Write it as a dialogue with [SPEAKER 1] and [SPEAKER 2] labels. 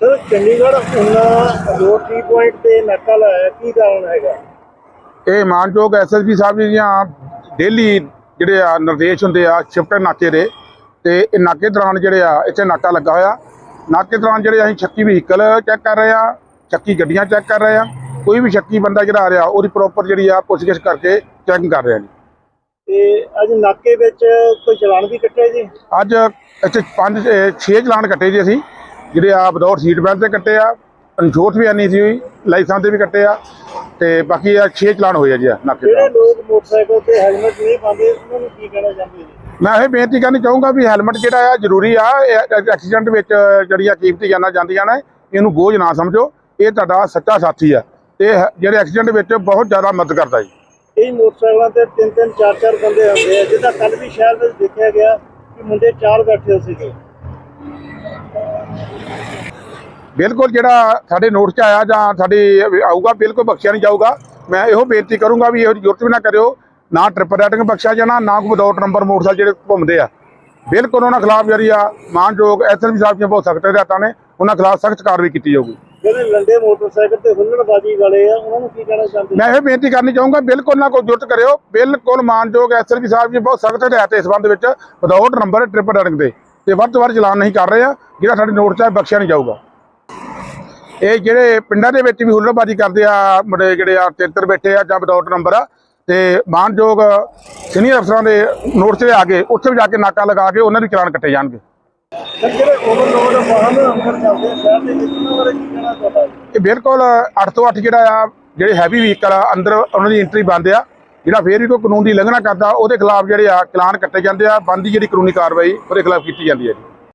[SPEAKER 1] Sir Chandigarh ਉਹਨਾਂ road T point ਤੇ ਨਾਕਾ ਲਾਇਆ ਕੀ ਕਾਰਨ ਹੈਗਾ?
[SPEAKER 2] ਇਹ ਮਾਨਯੋਗ ਐਸਐਸਪੀ ਸਾਹਿਬ ਜੀ ਦੀਆਂ ਡੇਲੀ ਜਿਹੜੇ ਆ ਨਿਰਦੇਸ਼ ਹੁੰਦੇ ਆ ਸ਼ਿਫਟ ਨਾਕੇ ਦੇ ਤੇ ਇਹ ਨਾਕੇ ਦੌਰਾਨ ਜਿਹੜੇ ਆ ਇੱਥੇ ਨਾਕਾ ਲੱਗਾ ਹੋਇਆ। ਨਾਕੇ ਦੌਰਾਨ ਜਿਹੜੇ ਅਸੀਂ 36 ਵਹੀਕਲ ਚੈੱਕ ਕਰ ਰਹੇ ਆ 36 ਗੱਡੀਆਂ ਚੈੱਕ ਕਰ ਰਹੇ ਆ ਕੋਈ ਵੀ ਸ਼ੱਕੀ ਬੰਦਾ ਜਿਹੜਾ ਆ ਰਿਹਾ ਉਹਦੀ ਪ੍ਰੋਪਰ ਜਿਹੜੀ ਆ ਪੁੱਛਗਿੱਛ ਕਰਕੇ ਚੈਕਿੰਗ ਕਰ ਰਹੇ ਆ ਜੀ।
[SPEAKER 1] ਤੇ ਅੱਜ ਨਾਕੇ ਵਿੱਚ ਕੋਈ ਚਲਾਨ ਵੀ ਕੱਟਿਆ ਜੀ?
[SPEAKER 2] ਅੱਜ ਇੱਥੇ ਪੰਜ ਅਹ ਛੇ ਚਲਾਨ ਕੱਟੇ ਜੀ ਅਸੀਂ। ਜਿਹੜੇ ਆ ਵਿਦਆਊਟ ਸੀਟ ਬੈਲਟ ਤੇ ਕੱਟੇ ਆ ਇਨਸ਼ੋਰੈਂਸ ਵੀ ਨਹੀਂ ਸੀ ਲਾਇਸੈਂਸ ਤੇ ਵੀ ਕੱਟੇ ਆ ਤੇ ਬਾਕੀ ਆ ਛੇ ਚਲਾਨ ਹੋਏ ਆ ਜੀ ਆ ਨਾਕੇ
[SPEAKER 1] ਜਿਹੜੇ ਲੋਕ ਮੋਟਰਸਾਈਕਲ ਤੇ ਹੈਲਮਟ ਨਹੀਂ ਪਾਉਂਦੇ ਉਹਨਾਂ ਨੂੰ ਕੀ ਕਹਿਣਾ ਚਾਹੁੰਦੇ ਜੀ?
[SPEAKER 2] ਮੈਂ ਇਹ ਬੇਨਤੀ ਕਰਨੀ ਚਾਹੂੰਗਾ ਵੀ ਹੈਲਮਟ ਜਿਹੜਾ ਆ ਜ਼ਰੂਰੀ ਆ ਐਕਸੀਡੈਂਟ ਵਿੱਚ ਜਿਹੜੀਆਂ ਕੀਮਤੀ ਜਾਨਾਂ ਜਾਂਦੀਆਂ ਨੇ ਇਹਨੂੰ ਬੋਝ ਨਾ ਸਮਝੋ ਇਹ ਤੁਹਾਡਾ ਸੱਚਾ ਸਾਥੀ ਆ ਤੇ ਜਿਹੜੇ ਐਕਸੀਡੈਂਟ ਵਿੱਚ ਬਹੁਤ ਜ਼ਿਆਦਾ ਮਦਦ ਕਰਦਾ ਜੀ।
[SPEAKER 1] ਇਹ ਮੋਟਰਸਾਈਕਲਾਂ ਤੇ ਤਿੰਨ ਤਿੰਨ ਚਾਰ ਚਾਰ ਬੰਦੇ ਹੁੰਦੇ ਆ ਜਿੱਦਾਂ ਕੱਲ ਵੀ ਸ਼ਹਿਰ ਵਿੱਚ ਦੇਖਿਆ ਗਿਆ ਕਿ ਮੁੰਡੇ ਚਾਰ ਬੈਠੇ ਸੀਗੇ।
[SPEAKER 2] ਬਿਲਕੁਲ ਜਿਹੜਾ ਸਾਡੇ ਨੋਟਿਸ 'ਚ ਆਇਆ ਜਾਂ ਸਾਡੇ ਆਊਗਾ ਬਿਲਕੁਲ ਬਖਸ਼ਿਆ ਨਹੀਂ ਜਾਊਗਾ। ਮੈਂ ਇਹੋ ਬੇਨਤੀ ਕਰੂੰਗਾ ਵੀ ਇਹੋ ਜ਼ਰੂਰਤ ਵੀ ਨਾ ਕਰਿਓ। ਨਾ ਟ੍ਰਿਪ ਰੈਟਿੰਗ ਬਖਸ਼ਿਆ ਜਾਣਾ ਨਾ ਕੋਈ ਵਿਦਆਊਟ ਨੰਬਰ ਮੋਟਰਸਾਈਕਲ ਜਿਹੜੇ ਘੁੰਮਦੇ ਆ। ਬਿਲਕੁਲ ਉਹਨਾਂ ਖਿਲਾਫ ਜਿਹੜੀ ਆ ਮਾਨਯੋਗ ਐਸਐਸਪੀ ਸਾਹਿਬ ਦੀਆਂ ਬਹੁਤ ਸਖਤ ਹਦਾਇਤਾਂ ਨੇ ਉਹਨਾਂ ਖਿਲਾਫ ਸਖਤ ਕਾਰਵਾਈ ਕੀਤੀ ਜਾਊਗੀ।
[SPEAKER 1] ਜਿਹੜੇ ਲੰਡੇ ਮੋਟਰਸਾਈਕਲ ਤੇ ਹੁੱਲੜਬਾਜੀ ਵਾਲੇ ਆ ਉਹਨਾਂ ਨੂੰ ਕੀ ਕਹਿਣਾ ਚਾਹੁੰਦੇ?
[SPEAKER 2] ਮੈਂ ਇਹ ਬੇਨਤੀ ਕਰਨੀ ਚਾਹੂੰਗਾ ਬਿਲਕੁਲ ਨਾ ਕੋਈ ਜ਼ਰੂਰਤ ਕਰਿਓ ਬਿਲਕੁਲ ਮਾਨਯੋਗ ਐਸਐਸਪੀ ਸਾਹਿਬ ਜੀ ਬਹੁਤ ਸਖਤ ਹਦਾਇਤ ਇਸ ਸੰਬੰਧ ਵਿੱਚ ਵਿਦਆਊਟ ਨੰਬਰ ਟ੍ਰਿਪ ਰੈਟਿੰਗ ਦੇ। ਤੇ ਵੱਧ ਤੋਂ ਵੱਧ ਚਲਾਨ ਨਹੀਂ ਕਰ ਰਹੇ ਆ ਜਿਹੜਾ ਸਾਡੇ ਨੋਟ 'ਚ ਬਖਸ਼ਿਆ ਨਹੀਂ ਜਾਊਗਾ। ਇਹ ਜਿਹੜੇ ਪਿੰਡਾਂ ਦੇ ਵਿੱਚ ਵੀ ਹੁੱਲੜਬਾਜੀ ਕਰਦੇ ਆ ਮੁੰਡੇ ਜਿਹੜੇ ਆ ਤਿੰਤਰ ਬੈਠੇ ਆ ਜਾਂ ਵਿਦਆਊਟ ਨੰਬਰ ਆ ਤੇ ਮਾਨਯੋਗ ਸੀਨੀਅਰ ਅਫਸਰਾਂ ਦੇ ਨੋਟ 'ਚ ਆ ਕੇ ਉੱਥੇ ਵੀ ਜਾ ਕੇ ਨਾਕਾ ਲਗਾ ਕੇ ਉਹਨਾਂ ਦੇ ਚਲਾਨ ਕੱਟੇ ਜਾਣਗੇ। ਇਹ ਬਿਲਕੁਲ 8 ਤੋਂ 8 ਜਿਹੜਾ ਆ ਜਿਹੜੇ ਹੈਵੀ ਵਹੀਕਲ ਆ ਅੰਦਰ ਉਹਨਾਂ ਦੀ ਐਂਟਰੀ ਬੰਦ ਆ ਜਿਹੜਾ ਫੇਰ ਵੀ ਕੋਈ ਕਾਨੂੰਨ ਦੀ ਉਲੰਘਣਾ ਕਰਦਾ, ਉਹਦੇ ਖਿਲਾਫ ਜਿਹੜੇ ਆ ਚਲਾਨ ਕੱਟੇ ਜਾਂਦੇ ਆ, ਬੰਦੀ ਜਿਹੜੀ ਕਾਨੂੰਨੀ ਕਾਰਵਾਈ ਉਹਦੇ ਖਿਲਾਫ ਕੀਤੀ ਜਾਂਦੀ ਹੈ ਜੀ।